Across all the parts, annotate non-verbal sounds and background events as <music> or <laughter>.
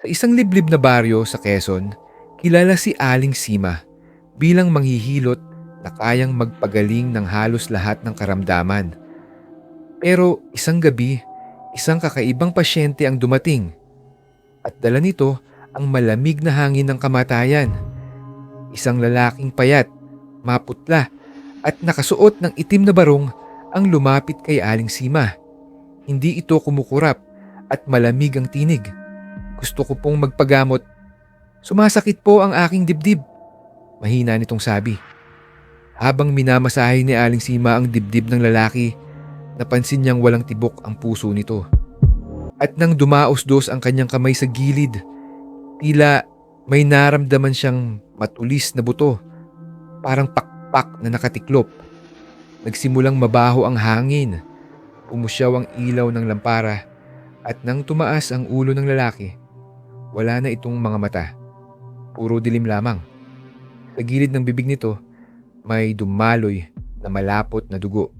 Sa isang liblib na baryo sa Quezon, kilala si Aling Sima bilang manghihilot na kayang magpagaling ng halos lahat ng karamdaman. Pero isang gabi, isang kakaibang pasyente ang dumating at dala nito ang malamig na hangin ng kamatayan. Isang lalaking payat, maputla at nakasuot ng itim na barong ang lumapit kay Aling Sima. Hindi ito kumukurap at malamig ang tinig. Gusto ko pong magpagamot. Sumasakit po ang aking dibdib. Mahina nitong sabi. Habang minamasahe ni Aling Sima ang dibdib ng lalaki, napansin niyang walang tibok ang puso nito. At nang dumaos-dos ang kanyang kamay sa gilid, tila may naramdaman siyang matulis na buto, parang pakpak na nakatiklop. Nagsimulang mabaho ang hangin, pumusyaw ang ilaw ng lampara, at nang tumaas ang ulo ng lalaki, wala na itong mga mata. Puro dilim lamang. Sa gilid ng bibig nito, may dumaloy na malapot na dugo.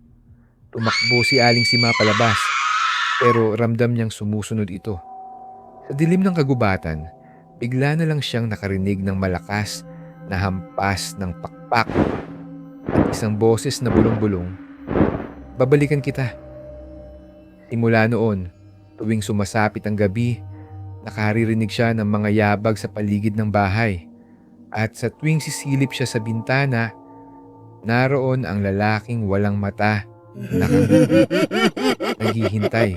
Tumakbo si Aling Sima palabas, pero ramdam niyang sumusunod ito. Sa dilim ng kagubatan, bigla na lang siyang nakarinig ng malakas na hampas ng pakpak at isang boses na bulong-bulong, Babalikan kita. Simula noon, tuwing sumasapit ang gabi, nakaririnig siya ng mga yabag sa paligid ng bahay. At sa tuwing sisilip siya sa bintana, naroon ang lalaking walang mata, nakangiti, <laughs> naghihintay.